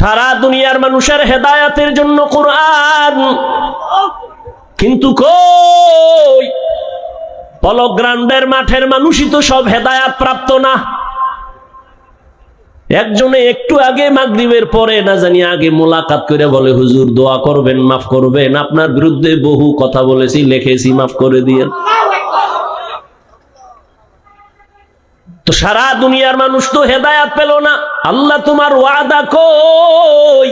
সারা দুনিয়ার মানুষের হেদায়াতের জন্য কোরআন। কিন্তু কই? পলগ্রান্ডের মাঠের মানুষই তো সব হেদায়াত প্রাপ্ত না। একজনে একটু আগে মাগরিবের পরে না জানি আগে মোলাকাত করে বলে, হুজুর, দোয়া করবেন, মাফ করবেন। আপনার বিরুদ্ধে বহু কথা বলেছি, লিখেছি, মাফ করে দিয়ে। তো সারা দুনিয়ার মানুষ তো হেদায়াত পেল না। আল্লাহ তোমার ওয়াদা কই?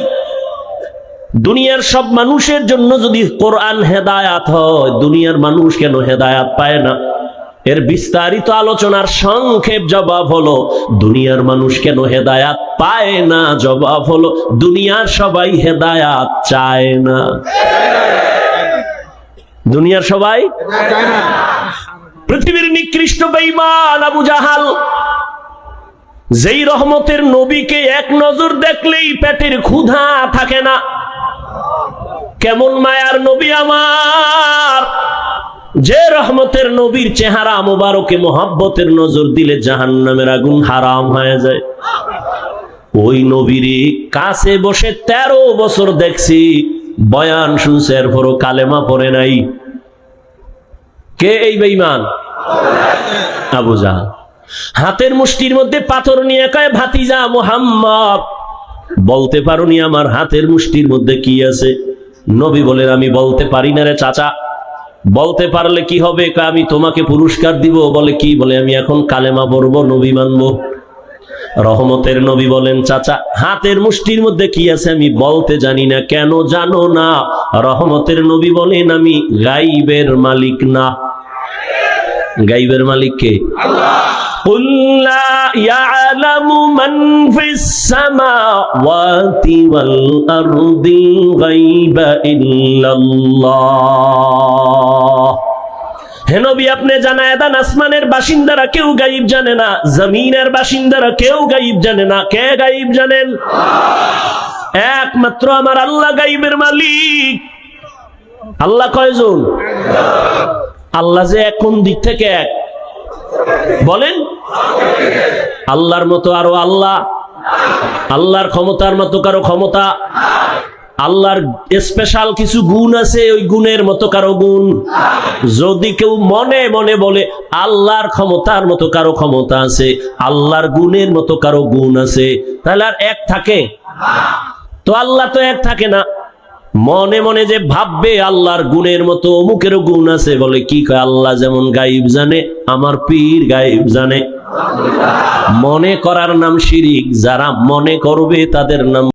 দুনিয়ার সব মানুষের জন্য যদি কোরআন হেদায়াত হয় দুনিয়ার মানুষ কেন হেদায়াত পায় না? এর বিস্তারিত আলোচনার সংক্ষেপ জবাব হলো দুনিয়ার মানুষ কেন হেদায়াত পায় না? জবাব হলো দুনিয়ার সবাই হেদায়াত চায় না। দুনিয়ার সবাই পৃথিবীর নিকৃষ্ট বেঈমান আবু জাহাল যেই রহমতের নবীকে এক নজর দেখলেই পেটের ক্ষুধা থাকে না। কেমন মায়ার নবী আমার। যে রহমতের নবীর চেহারা মোবারকে মোহাব্বতের নজর দিলে জাহান নামের আগুন হারাম হয়ে যায়। ওই নবীরে কাছে বসে তেরো বছর দেখছি, বয়ান শুনছে, এরপরও কালেমা পড়ে নাই। কে এই বেঈমান? আবু জাহাল। হাতের মুষ্টির মধ্যে পাথর নিয়ে কয়, ভাতিজা মোহাম্মদ। বলতে পারোনি আমার হাতের মুষ্টির মধ্যে কি আছে? নবী বলেন, আমি বলতে পারি না রে চাচা। বলতে পারলে কি হবে? আমি তোমাকে পুরস্কার দিব। বলে, কি? বলে, আমি এখন কালেমা পড়ব, নবী মানব। রহমতের নবী বলেন, চাচা, হাতের মুষ্টির মধ্যে কি আছে আমি বলতে জানি না, কেন জানো না? রহমতের নবী বলেন, আমি গাইবের মালিক না। গাইবের মালিক কে? قل لا يعلم من في السماوات والأرض الغيب إلا الله হে নবী আপনি জানায় দেন আসমানের বাসিন্দারা কেউ গাইব জানে না জমিনের বাসিন্দারা কেউ গাইব জানে না কে গাইব জানেন একমাত্র আমার আল্লাহ গাইবের মালিক আল্লাহ কয়জন আল্লাহ যে এক কোন দিক থেকে এক বলেন? আল্লাহর মতো আরও আল্লাহ, আল্লাহর ক্ষমতার মতো কারও ক্ষমতা, আল্লাহর স্পেশাল কিছু গুণ আছে, ওই গুণের মতো কারও গুণ। যদি কেউ মনে মনে বলে, আল্লাহর ক্ষমতার মতো কারও ক্ষমতা আছে, আল্লাহর গুণের মতো কারও গুণ আছে, তাহলে আর এক থাকে? তো আল্লাহ তো এক থাকে না। মনে মনে যে ভাববে, আল্লাহর গুণের মতো অমুকেরও গুণ আছে, বলে কি কয়, আল্লাহ যেমন গাইব জানে, আমার পীর গাইব জানে। মনে করার নাম শিরিক, যারা মনে করবে তাদের নাম